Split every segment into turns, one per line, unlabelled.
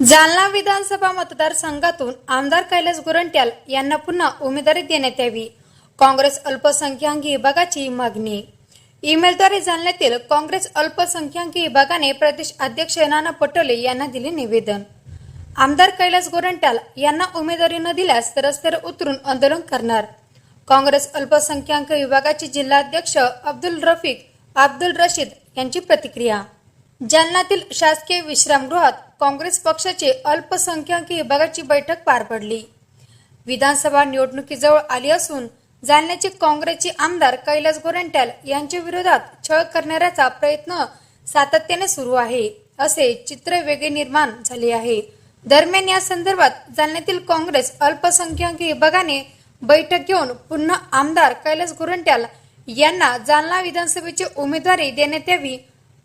जालना विधानसभा मतदारसंघातून आमदार कैलास गोरंट्याल यांना पुन्हा उमेदवारी देण्यात यावी. काँग्रेस अल्पसंख्याक विभागाची मागणी. ईमेलद्वारे जालन्यातील काँग्रेस अल्पसंख्याक विभागाने प्रदेश अध्यक्ष नाना पटोले यांना दिले निवेदन. आमदार कैलास गोरंट्याल यांना उमेदवारी न दिल्यास रस्त्यावर उतरून आंदोलन करणार. काँग्रेस अल्पसंख्याक विभागाचे जिल्हाध्यक्ष अब्दुल रफिक अब्दुल रशीद यांची प्रतिक्रिया. जालन्यातील शासकीय विश्रामगृहात काँग्रेस पक्षाचे अल्पसंख्याक विभागाची बैठक पार पडली. विधानसभा निवडणुकीजवळ आली असून जालन्याचे काँग्रेसचे आमदार कैलास गोरंट्याल यांच्या विरोधात छळ करणाऱ्याचा प्रयत्न सातत्याने सुरू आहे असे चित्र वेगळे निर्माण झाले आहे. दरम्यान या संदर्भात जालन्यातील काँग्रेस अल्पसंख्याक विभागाने बैठक घेऊन पुन्हा आमदार कैलास गोरंट्याल यांना जालना विधानसभेची उमेदवारी देण्यात यावी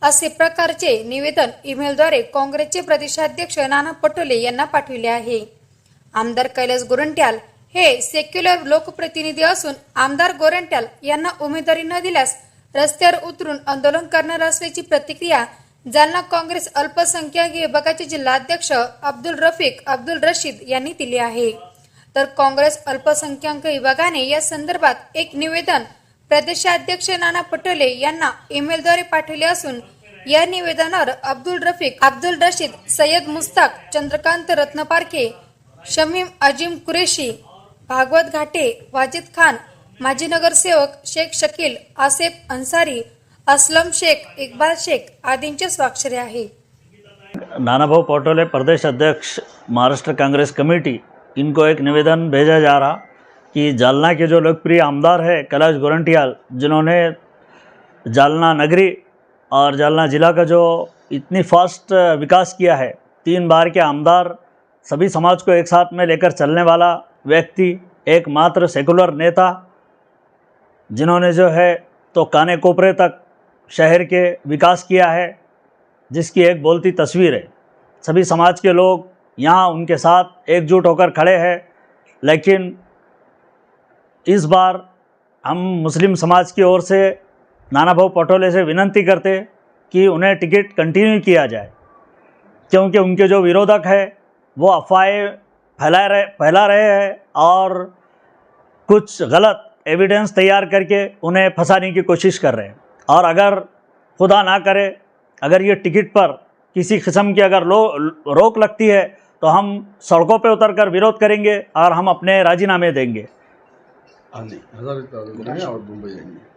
असे प्रकारचे निवेदन ईमेलद्वारे काँग्रेसचे प्रदेशाध्यक्ष नाना पटोले यांना पाठविले आहे. आमदार कैलास गोरंट्याल हे सेक्युलर लोकप्रतिनिधी असून आमदार गोरंट्याल यांना उमेदवारी न दिल्यास रस्त्यावर उतरून आंदोलन करणार असल्याची प्रतिक्रिया जालना काँग्रेस अल्पसंख्याक विभागाचे जिल्हाध्यक्ष अब्दुल रफिक अब्दुल रशीद यांनी दिली आहे. तर काँग्रेस अल्पसंख्याक विभागाने या संदर्भात एक निवेदन प्रदेशाध्यक्ष नाना पटोले यांना ईमेलद्वारे पाठवले असून या निवेदनावर अब्दुल रफिक अब्दुल रशीद सय्यद मुस्ताक चंद्रकांत रत्नपारखे शमीम अजीम कुरेशी भागवत घाटे वाजिद खान माजी नगरसेवक शेख शकील आसेफ अन्सारी असलम शेख इक्बाल शेख आदींचे स्वाक्षरी आहे.
नानाभाऊ पटोले प्रदेश अध्यक्ष महाराष्ट्र कांग्रेस कमेटी इनको एक निवेदन भेजा जा रहा. कि जालना के जो लोकप्रिय आमदार है, कैलाश गोरंटियाल, जिन्होंने जालना नगरी और जालना ज़िला का जो इतनी फास्ट विकास किया है, तीन बार के आमदार, सभी समाज को एक साथ में लेकर चलने वाला व्यक्ति, एकमात्र सेकुलर नेता, जिन्होंने जो है तो काने कोपरे तक शहर के विकास किया है, जिसकी एक बोलती तस्वीर है। सभी समाज के लोग यहाँ उनके साथ एकजुट होकर खड़े हैं, लेकिन इस बार हम मुस्लिम समाज की ओर से नाना भाऊ पटोले से विनंती करते कि उन्हें टिकट कंटिन्यू किया जाए। क्योंकि उनके जो विरोधक है, वो अफवाहें फैला रहे फैला रहे हैं और कुछ गलत एविडेंस तैयार करके उन्हें फंसाने की कोशिश कर रहे हैं। और अगर खुदा ना करे, अगर ये टिकट पर किसी किस्म की अगर लो, रोक लगती है तो हम सड़कों पे उतर कर विरोध करेंगे और हम अपने राजीनामे देंगे।
हाँ जी हज़ार और मुंबई जाएंगे